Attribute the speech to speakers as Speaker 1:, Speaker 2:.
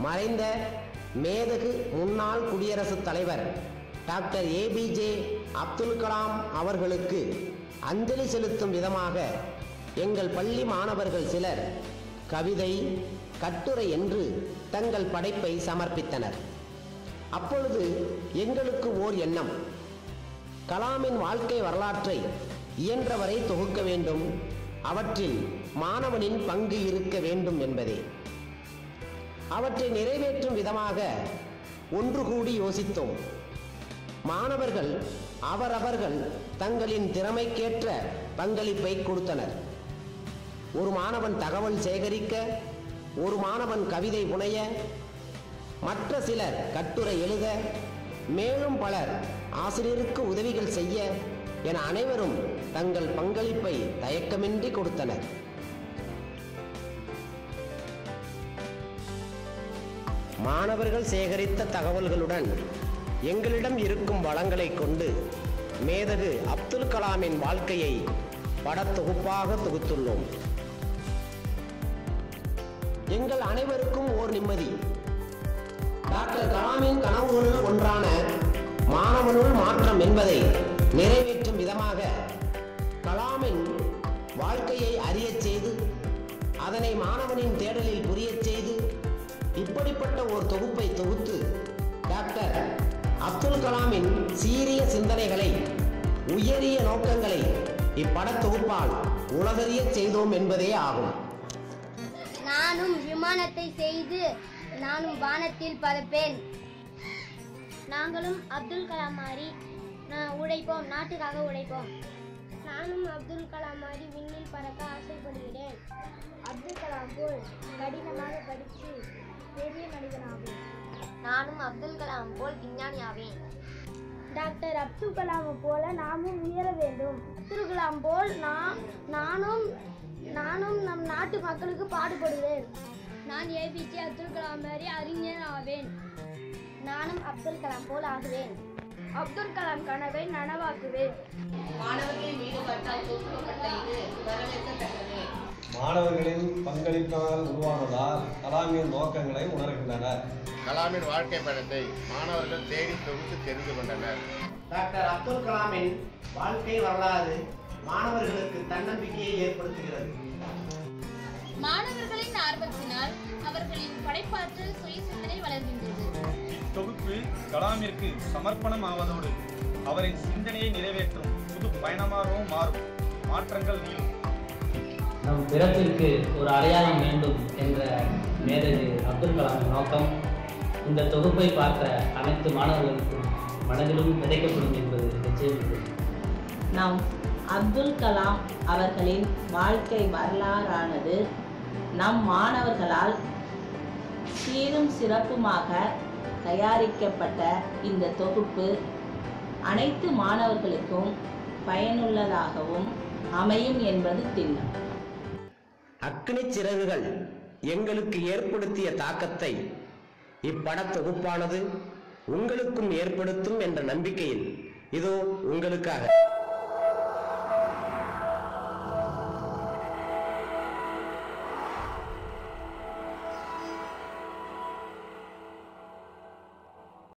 Speaker 1: மறைந்த மேதகு முன்னாள் குடியரசுத் தலைவர் டாக்டர் ஏபிஜே அப்துல் கலாம் அவர்களுக்கு அஞ்சலி செலுத்தும் விதமாக எங்கள் பள்ளி மாணவர்கள் சிலர் கவிதை கட்டுரை என்று தங்கள் படைப்பை சமர்ப்பித்தனர். அப்பொழுது எங்களுக்கு ஓர் எண்ணம். கலாமின் வாழ்க்கை வரலாற்றை இயன்றவரை தொகுக்க வேண்டும். அவற்றில் மாணவனின் பங்கு இருக்க வேண்டும் என்பதே. அவற்றை நிறைவேற்றும் விதமாக ஒன்று கூடி யோசித்தோம். மாணவர்கள் அவரவர்கள் தங்களின் திறமைக்கேற்ற பங்களிப்பை கொடுத்தனர். ஒரு மாணவன் தகவல் சேகரிக்க ஒரு மாணவன் கவிதை புனைய மற்ற சிலர் கட்டுரை எழுத மேலும் பலர் ஆசிரியருக்கு உதவிகள் செய்ய என அனைவரும் தங்கள் பங்களிப்பை தயக்கமின்றி கொடுத்தனர். மாணவர்கள் சேகரித்த தகவல்களுடன் எங்களிடம் இருக்கும் வளங்களை கொண்டு மேதகு அப்துல் கலாமின் வாழ்க்கையை படத்தொகுப்பாக தொகுத்துள்ளோம். எங்கள் அனைவருக்கும் ஓர் நிம்மதி. டாக்டர் கலாமின் கனவுகளுள் ஒன்றான மாணவனுள் மாற்றம் என்பதை நிறைவேற்றும் விதமாக கலாமின் வாழ்க்கையை அறியச் செய்து அதனை மாணவனின் தேடலில் புரியச் செய்து இப்படிப்பட்ட ஒரு தொகுப்பை தொகுத்து டாக்டர் அப்துல் கலாமின் சீரிய சிந்தனைகளை உயரிய நோக்கங்களை இப்படத் தொகுப்பால் உலகறியச் செய்தோம் என்பதே ஆகும்.
Speaker 2: நானும் விமானத்தை செய்து நானும் வானத்தில் பறப்பேன்.
Speaker 3: நாங்களும் அப்துல் கலாம் மாதிரி உழைப்போம் நாட்டுக்காக உழைப்போம்.
Speaker 2: நானும் அப்துல் கலாம் மாதிரி விண்ணில் பறக்க ஆசைப்படுகிறேன். அப்துல் கலாம் போல் கடினமாக படித்து பெரிய மனிதனாகும்
Speaker 3: நானும் அப்துல் கலாம் போல் விஞ்ஞானி ஆவேன்
Speaker 2: டாக்டர் அப்துல் கலாம் போல நாமும் உயர வேண்டும். அப்துல் கலாம் போல் நான் நானும் நானும் நம் நாட்டு மக்களுக்கு பாடுபடுவேன். நான் ஏபிஜே அப்துல் கலாம் மாதிரி அறிஞர் ஆவேன் நானும் அப்துல் கலாம் போல் ஆகுவேன். அப்துல் கலாம் கனவை நனவாக்குவேன்
Speaker 4: மாணவர்களின் ஈடுபாட்டால் தொகுக்கப்பட்ட இது வரவேற்கத்தக்கது
Speaker 5: மாணவர்களின் பங்களிப்பால் உருவானதால் கலாமின் நோக்கங்களை உணர்கின்றனர்.
Speaker 6: கலாமின் வாழ்க்கை பயணத்தை மாணவர்கள் தேடி தொகுத்து தெரிந்து கொண்டனர்.
Speaker 1: டாக்டர் அப்துல் கலாமின் வாழ்க்கை வரலாறு மாணவர்களுக்கு தன்னம்பிக்கையை ஏற்படுத்துகிறது.
Speaker 7: மாணவர்களின் ஆர்வத்தினால் அவர்களின் படைப்பாற்றல் சுய சிந்தனை வளர்கின்றது.
Speaker 8: இத்தொகுப்பு கலாமிற்கு சமர்ப்பணம் ஆவதோடு அவரின் சிந்தனையை நிறைவேற்றும் புது பயணமாகவும் மாறும். மாற்றங்கள் நீளும்.
Speaker 9: நம் பிறப்பிற்கு ஒரு அடையாளம் வேண்டும் என்ற மேதகு அப்துல் கலாம் நோக்கம். இந்த தொகுப்பை பார்த்த அனைத்து மாணவர்களுக்கும் மனதிலும் விதைக்கப்படும் என்பது நிச்சயம்
Speaker 10: நாம் அப்துல் கலாம் அவர்களின் வாழ்க்கை வரலாறானது நம் மாணவர்களால் சீரும் சிறப்புமாக தயாரிக்கப்பட்ட இந்த தொகுப்பு அனைத்து மாணவர்களுக்கும் பயனுள்ளதாகவும் அமையும் என்பது திண்ணம்.
Speaker 1: அக்னி சிறகுகள் எங்களுக்கு ஏற்படுத்திய தாக்கத்தை இப்படத் தொகுப்பானது உங்களுக்கும் ஏற்படுத்தும் என்ற நம்பிக்கையில் இதோ உங்களுக்காக.